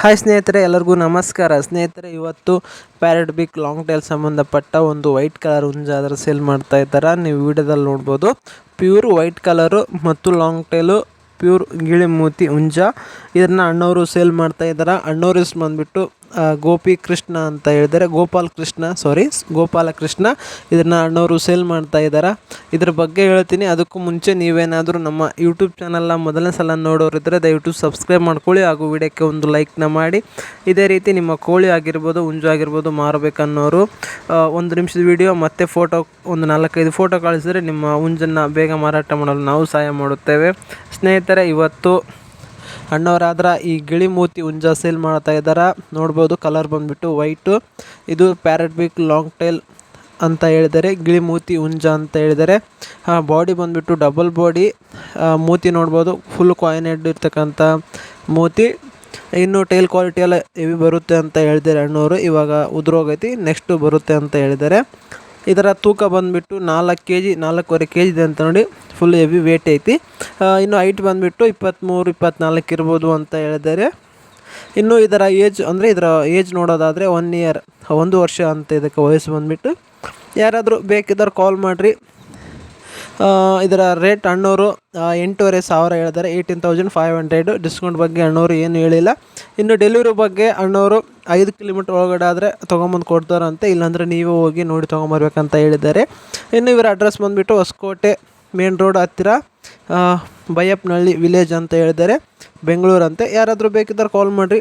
Hi ಸ್ನೇಹಿತರೆ, ಎಲ್ಲರಿಗೂ ನಮಸ್ಕಾರ. ಸ್ನೇಹಿತರೆ, ಇವತ್ತು ಪ್ಯಾರಡ್ ಬಿಕ್ ಲಾಂಗ್ ಟೈಲ್ ಸಂಬಂಧಪಟ್ಟ ಒಂದು ವೈಟ್ ಕಲರ್ ಹುಂಜ ಅದರ ಸೇಲ್ ಮಾಡ್ತಾ ಇದ್ದಾರೆ? ನೀವು ವಿಡಿಯೋದಲ್ಲಿ ನೋಡ್ಬೋದು. ಪ್ಯೂರ್ ವೈಟ್ ಕಲರು ಮತ್ತು ಲಾಂಗ್ ಟೈಲು ಪ್ಯೂರ್ ಗಿಳಿ ಮೂತಿ ಹುಂಜ. ಇದನ್ನು ಅಣ್ಣವರು ಸೇಲ್ ಮಾಡ್ತಾ ಇದ್ದಾರೆ ಅಣ್ಣವ್ರ ಹೆಸ್ರು ಬಂದುಬಿಟ್ಟು ಗೋಪಿ ಕೃಷ್ಣ ಅಂತ ಹೇಳಿದರೆ ಗೋಪಾಲ್ ಕೃಷ್ಣ ಸಾರಿ ಗೋಪಾಲ ಕೃಷ್ಣ. ಇದನ್ನು ಅಣ್ಣವರು ಸೇಲ್ ಮಾಡ್ತಾ ಇದ್ದಾರೆ ಇದ್ರ ಬಗ್ಗೆ ಹೇಳ್ತೀನಿ. ಅದಕ್ಕೂ ಮುಂಚೆ ನೀವೇನಾದರೂ ನಮ್ಮ ಯೂಟ್ಯೂಬ್ ಚಾನಲ್ನ ಮೊದಲನೇ ಸಲ ನೋಡೋರಿದ್ದರೆ ದಯವಿಟ್ಟು ಸಬ್ಸ್ಕ್ರೈಬ್ ಮಾಡ್ಕೊಳ್ಳಿ. ಹಾಗೂ ವಿಡಿಯೋಕ್ಕೆ ಒಂದು ಲೈಕ್ನ ಮಾಡಿ. ಇದೇ ರೀತಿ ನಿಮ್ಮ ಕೋಳಿ ಆಗಿರ್ಬೋದು, ಹುಂಜು ಆಗಿರ್ಬೋದು ಮಾರಬೇಕನ್ನೋರು ಒಂದು ನಿಮಿಷದ ವಿಡಿಯೋ, ಮತ್ತು ಫೋಟೋ, ಒಂದು ನಾಲ್ಕೈದು ಫೋಟೋ ಕಳಿಸಿದ್ರೆ ನಿಮ್ಮ ಹುಂಜನ್ನು ಬೇಗ ಮಾರಾಟ ಮಾಡಲು ನಾವು ಸಹಾಯ ಮಾಡುತ್ತೇವೆ. ಸ್ನೇಹಿತರೆ ಇವತ್ತು ಅಣ್ಣವರಾದ್ರ ಈ ಗಿಳಿ ಮೂತಿ ಹುಂಜ ಸೇಲ್ ಮಾಡ್ತಾ ಇದ್ದಾರೆ? ನೋಡ್ಬೋದು ಕಲರ್ ಬಂದ್ಬಿಟ್ಟು ವೈಟು ಇದು ಪ್ಯಾರೆಟ್ ಬಿಕ್ ಲಾಂಗ್ ಟೈಲ್ ಅಂತ ಹೇಳಿದರೆ, ಗಿಳಿ ಮೂತಿ ಹುಂಜ ಅಂತ ಹೇಳಿದರೆ. ಬಾಡಿ ಬಂದುಬಿಟ್ಟು ಡಬಲ್ ಬಾಡಿ ಮೂತಿ ನೋಡ್ಬೋದು ಫುಲ್ ಕಾಯಿನ್ ಇರ್ತಕ್ಕಂಥ ಮೂತಿ. ಇನ್ನು ಟೈಲ್ ಕ್ವಾಲಿಟಿ ಎಲ್ಲ ಹೆವಿ ಬರುತ್ತೆ ಅಂತ ಹೇಳಿದ್ದಾರೆ ಅಣ್ಣವರು. ಇವಾಗ ಉದುರೋಗೈತಿ ನೆಕ್ಸ್ಟು ಬರುತ್ತೆ ಅಂತ ಹೇಳಿದ್ದಾರೆ ಇದರ ತೂಕ ಬಂದುಬಿಟ್ಟು ನಾಲ್ಕು ಕೆ ಜಿ ನಾಲ್ಕೂವರೆ ಕೆ ಜಿ ಇದೆ ಅಂತ ನೋಡಿ ಫುಲ್ ಹೆವಿ ವೇಟ್ ಐತಿ. ಇನ್ನು ಹೈಟ್ ಬಂದುಬಿಟ್ಟು ಇಪ್ಪತ್ತ್ಮೂರು ಇಪ್ಪತ್ತ್ನಾಲ್ಕು ಇರ್ಬೋದು ಅಂತ ಹೇಳಿದರೆ ಇನ್ನು ಇದರ ಏಜ್ ಅಂದರೆ ಇದರ ಏಜ್ ನೋಡೋದಾದರೆ ಒನ್ ಇಯರ್ ಒಂದು ವರ್ಷ ಅಂತ ಇದಕ್ಕೆ ವಯಸ್ಸು ಬಂದುಬಿಟ್ಟು. ಯಾರಾದರೂ ಬೇಕಿದ್ದವ್ರು ಕಾಲ್ ಮಾಡಿರಿ. ಇದರ ರೇಟ್ ಅಣ್ಣವರು ಆ, ಎಂಟೂವರೆ ಸಾವಿರ ಹೇಳಿದ್ದಾರೆ. Eighteen thousand five hundred discount ಬಗ್ಗೆ ಅಣ್ಣವರು ಏನು ಹೇಳಿಲ್ಲ. ಇನ್ನು ಡೆಲಿವರಿ ಬಗ್ಗೆ ಅಣ್ಣವರು ಐದು ಕಿಲೋಮೀಟ್ರ್ ಒಳಗಡೆ ಆದರೆ ತೊಗೊಂಬಂದು ಕೊಡ್ತಾರಂತೆ. ಇಲ್ಲಾಂದರೆ ನೀವೇ ಹೋಗಿ ನೋಡಿ ತೊಗೊಂಬರ್ಬೇಕಂತ ಹೇಳಿದ್ದಾರೆ. ಇನ್ನು ಇವರ ಅಡ್ರೆಸ್ ಬಂದುಬಿಟ್ಟು ಹೊಸಕೋಟೆ ಮೇನ್ ರೋಡ್ ಹತ್ತಿರ ಬೈಯಪ್ಪನಹಳ್ಳಿ ವಿಲೇಜ್ ಅಂತ ಹೇಳಿದ್ದಾರೆ. ಬೆಂಗಳೂರಂತೆ ಯಾರಾದರೂ ಬೇಕಿದ್ರೆ ಕಾಲ್ ಮಾಡಿರಿ.